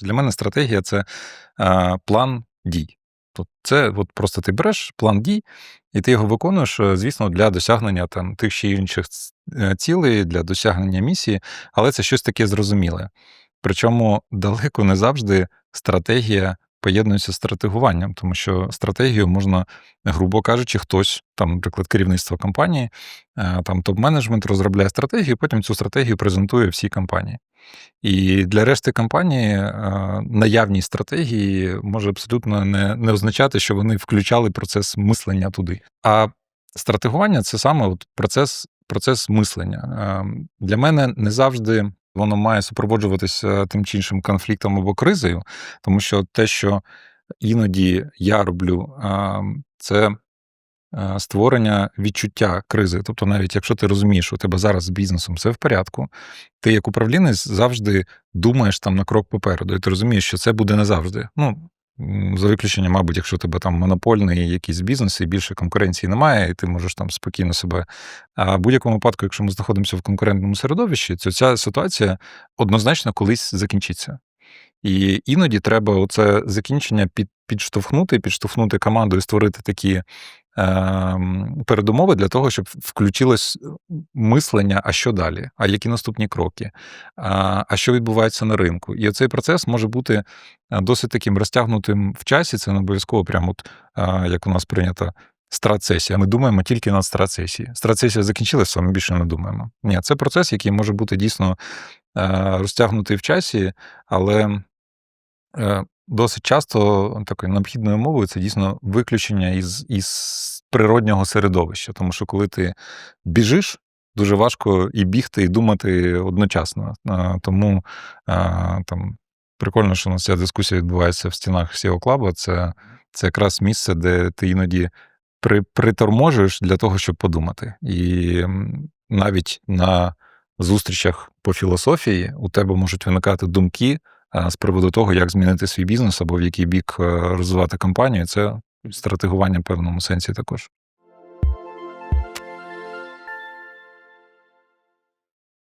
Для мене стратегія це план дій. Тобто це от просто ти береш план дій, і ти його виконуєш, е, звісно, для досягнення там тих чи інших е, цілей, для досягнення місії, але це щось таке зрозуміле. Причому далеко не завжди стратегія поєднується з стратегуванням, тому що стратегію можна, грубо кажучи, хтось, там, наприклад, керівництво компанії, е, там топ-менеджмент розробляє стратегію, потім цю стратегію презентує всій компанії. І для решти компанії е, наявність стратегії може абсолютно не, не означати, що вони включали процес мислення туди. А стратегування це саме от процес, процес мислення. Е, Для мене не завжди воно має супроводжуватися тим чи іншим конфліктом або кризою, тому що те, що іноді я роблю, е, це е, створення відчуття кризи. Тобто, навіть якщо ти розумієш, що у тебе зараз з бізнесом все в порядку, ти як управлінець завжди думаєш там на крок попереду, і ти розумієш, що це буде не завжди. Ну, за виключенням, мабуть, якщо тебе там монопольний якийсь бізнес і більше конкуренції немає, і ти можеш там спокійно себе. А в будь-якому випадку, якщо ми знаходимося в конкурентному середовищі, то ця ситуація однозначно колись закінчиться. І іноді треба оце закінчення під, підштовхнути, підштовхнути команду і створити такі ем, передумови для того, щоб включилось мислення, а що далі, а які наступні кроки, а, а що відбувається на ринку. І цей процес може бути досить таким розтягнутим в часі. Це не обов'язково, прямо от, а, як у нас прийнято. Стратсесія. Ми думаємо тільки над стратсесією. Стратсесія закінчилася, ми більше не думаємо. Ні, це процес, який може бути дійсно е, розтягнутий в часі, але е, досить часто такою необхідною мовою це дійсно виключення із, із природнього середовища. Тому що коли ти біжиш, дуже важко і бігти, і думати одночасно. Е, Тому е, там прикольно, що у нас ця дискусія відбувається в стінах SEO Club. Це, це якраз місце, де ти іноді при, приторможуєш для того, щоб подумати. І навіть на зустрічах по філософії у тебе можуть виникати думки з приводу того, як змінити свій бізнес або в який бік е, розвивати компанію. Це стратегування в певному сенсі також.